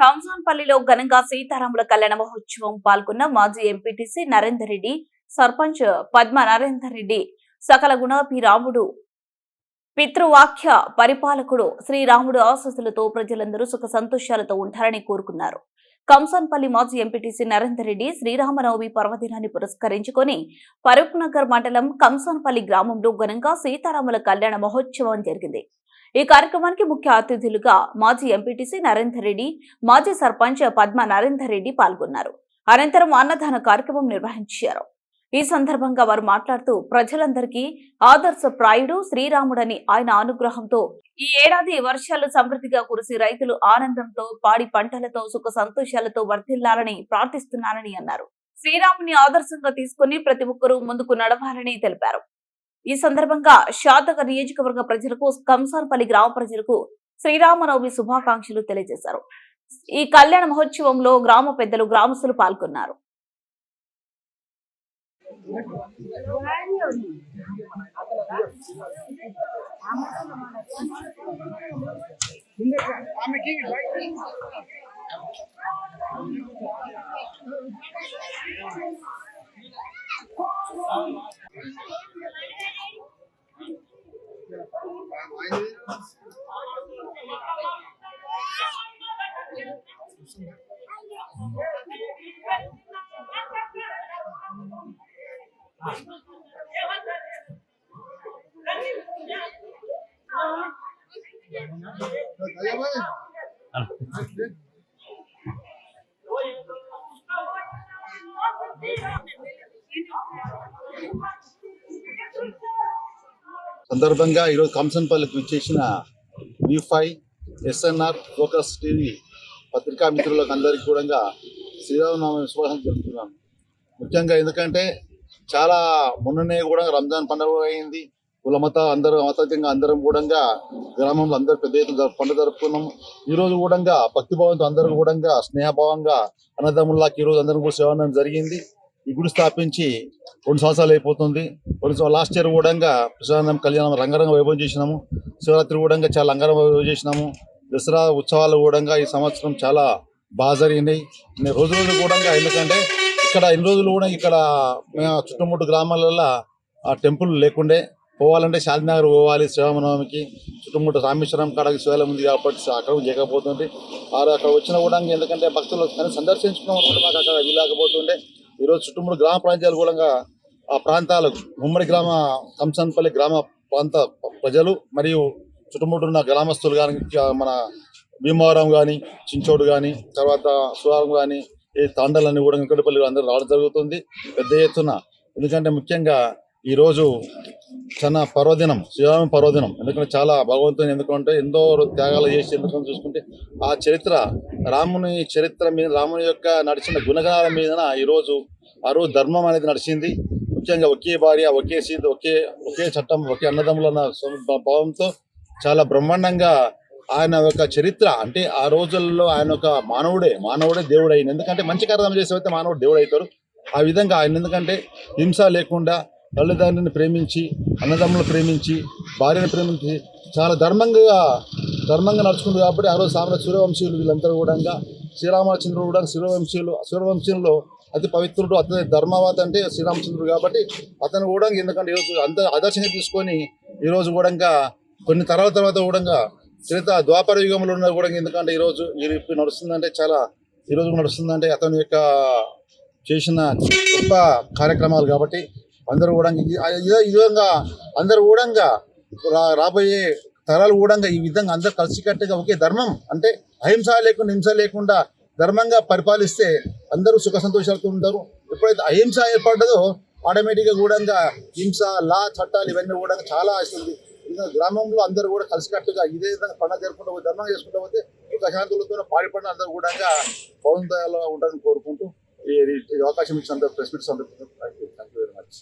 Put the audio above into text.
కంసాన్పల్లిలో ఘనంగా సీతారాముల కళ్యాణ మహోత్సవం పాల్గొన్న మాజీ ఎంపీటీసీ నరేందర్ రెడ్డి సర్పంచ్ పద్మ నరేందర్ రెడ్డి సకల గుణాభి రాముడు పితృవాక్య పరిపాలకుడు శ్రీరాముడు ఆశస్సులతో ప్రజలందరూ సుఖ సంతోషాలతో ఉంటారని కోరుకున్నారు. కంసాన్పల్లి మాజీ ఎంపీటీసీ నరేందర్ రెడ్డి శ్రీరామనవమి పర్వదినాన్ని పురస్కరించుకొని ఫరూక్ నగర్ మండలం కంసాన్పల్లి గ్రామంలో ఘనంగా సీతారాముల కళ్యాణ మహోత్సవం జరిగింది. ఈ కార్యక్రమానికి ముఖ్య అతిథులుగా మాజీ ఎంపీటీసీ నరేందర్ రెడ్డి మాజీ సర్పంచ్ పద్మ నరేందర్ రెడ్డి పాల్గొన్నారు. అనంతరం అన్నదాన కార్యక్రమం నిర్వహించారు. ఈ సందర్భంగా వారు మాట్లాడుతూ ప్రజలందరికీ ఆదర్శ ప్రాయుడు శ్రీరాముడని ఆయన అనుగ్రహంతో ఈ ఏడాది వర్షాలు సమృద్ధిగా కురిసి రైతులు ఆనందంతో పాడి పంటలతో సుఖ సంతోషాలతో వర్ధిల్లాలని ప్రార్థిస్తున్నారని అన్నారు. శ్రీరాముని ఆదర్శంగా తీసుకుని ప్రతి ఒక్కరూ ముందుకు నడవాలని తెలిపారు. ఈ సందర్భంగా శాతక నియోజకవర్గ ప్రజలకు కంసాన్పల్లి గ్రామ ప్రజలకు శ్రీరామనవమి శుభాకాంక్షలు తెలియజేశారు. ఈ కళ్యాణ మహోత్సవంలో గ్రామ పెద్దలు గ్రామస్తులు పాల్గొన్నారు. సందర్భంగా ఈరోజు కంసన్పల్లికి విచ్చేసిన V five SNR focus TV పత్రికా మిత్రులకు అందరికీ కూడా శ్రీరామనవమి శుభాకాంక్షలు తెలుపుతున్నాను. ముఖ్యంగా ఎందుకంటే చాలా మొన్ననే కూడా రంజాన్ పండుగ అయింది. కుల మత అందరూ మతంగా అందరం కూడా గ్రామంలో అందరూ పెద్ద ఎత్తున పండుగ జరుపుకున్నాము ఈ రోజు కూడా భక్తిభావంతో అందరూ కూడా స్నేహభావంగా అన్నదమ్ముల్లాకి ఈ రోజు అందరం కూడా సేవనం జరిగింది. ఈ గుడి స్థాపించి రెండు సంవత్సరాలు అయిపోతుంది. రెండు లాస్ట్ ఇయర్ కూడా ప్రశాంతం కళ్యాణం రంగరంగ వైభవం చేసినాము. శివరాత్రి కూడా చాలా అంగరంగ వైభవం చేసినాము. దసరా ఉత్సవాలు కూడా ఈ సంవత్సరం చాలా బాగా జరిగినాయి. నేను రోజు రోజు కూడా ఎందుకంటే ఇక్కడ ఇన్ని రోజులు కూడా ఇక్కడ మేము చుట్టుముట్టు గ్రామాలలో ఆ టెంపుల్ లేకుండే. పోవాలంటే శాంతినగర్ పోవాలి శ్రీరామనవమికి చుట్టుముట్టు రామేశ్వరం కాడకి శివాలయం ఉంది కాబట్టి అక్కడ చేయకపోతుంది వారు అక్కడ వచ్చిన కూడా ఎందుకంటే భక్తులు కానీ సందర్శించుకోవడం మాకు అక్కడ వీలాకపోతుండే. ఈరోజు చుట్టుముట్టు గ్రామ ప్రాంతాలు కూడా ఆ ప్రాంతాలకు ఉమ్మడి గ్రామ కంసన్పల్లి గ్రామ ప్రాంత ప్రజలు మరియు చుట్టుముట్టున్న గ్రామస్తులు కానీ మన భీమవరం కానీ చించోడు కానీ తర్వాత సువారం కానీ ఈ తాండలన్నీ కూడా ఇంకటిపల్లి అందరూ రావడం జరుగుతుంది. పెద్ద ఎత్తున. ఎందుకంటే ముఖ్యంగా ఈరోజు చాలా పర్వదినం శ్రీరామ పర్వదినం. ఎందుకంటే చాలా భగవంతుని ఎందుకంటే ఎంతో త్యాగాలు చేసి ఎందుకంటే చూసుకుంటే ఆ చరిత్ర రాముని చరిత్ర మీద రాముని యొక్క నడిచిన గుణగణాల మీదన ఈరోజు ఆ రోజు ధర్మం అనేది నడిచింది. ముఖ్యంగా ఒకే భార్య ఒకే సీత ఒకే ఒకే చట్టం ఒకే అన్నదమ్ములు అన్న భావంతో చాలా బ్రహ్మాండంగా ఆయన యొక్క చరిత్ర అంటే ఆ రోజుల్లో ఆయన ఒక మానవుడే మానవుడే దేవుడు అయింది ఎందుకంటే మంచి కార్యం చేసేవైతే మానవుడు దేవుడు అవుతారు ఆ విధంగా ఆయన ఎందుకంటే హింస లేకుండా తల్లిదండ్రులను ప్రేమించి అన్నదమ్ములు ప్రేమించి భార్యను ప్రేమించి చాలా ధర్మంగా ధర్మంగా నడుచుకుంది కాబట్టి ఆ రోజు సామ్రాజ్య సూర్యవంశీయులు వీళ్ళందరూ కూడా శ్రీరామచంద్రుడు కూడా సూర్యవంశీయులు సూర్యవంశీయుల్లో అతి పవిత్రుడు అతని ధర్మవాత అంటే శ్రీరామచంద్రుడు కాబట్టి అతను కూడా ఎందుకంటే ఈరోజు అంత ఆదర్శంగా తీసుకొని ఈరోజు కూడా ఇంకా కొన్ని తరాల తర్వాత కూడా చరిత ద్వాపర యుగంలో ఉన్న కూడా ఎందుకంటే ఈరోజు ఈ ఇప్పుడు నడుస్తుందంటే చాలా ఈరోజు నడుస్తుందంటే అతని యొక్క చేసిన గొప్ప కార్యక్రమాలు కాబట్టి అందరూ కూడా ఈ విధంగా అందరూ కూడా రా- రాబోయే తరాలు కూడా ఈ విధంగా అందరూ కలిసికట్టుగా ఒకే ధర్మం అంటే అహింస లేకుండా హింస లేకుండా ధర్మంగా పరిపాలిస్తే అందరూ సుఖ సంతోషాలతో ఉంటారు. ఎప్పుడైతే అహింస ఏర్పడ్డదో ఆటోమేటిక్గా కూడా హింస లా చట్టాలు ఇవన్నీ కూడా చాలా వస్తుంది గ్రామంలో అందరూ కూడా కలిసికట్టుగా ఇదే విధంగా పండుగ జరుపుకుంటూ పోతే, ధర్మంగా చేసుకుంటూ పోతే ఒక పాడిపడిన అందరూ కూడా పౌందయాలు ఉండాలని కోరుకుంటూ ఈ ఈ అవకాశం ఇచ్చిన ప్రెస్ మీట్ సందర్భంగా థ్యాంక్ యూ వెరీ మచ్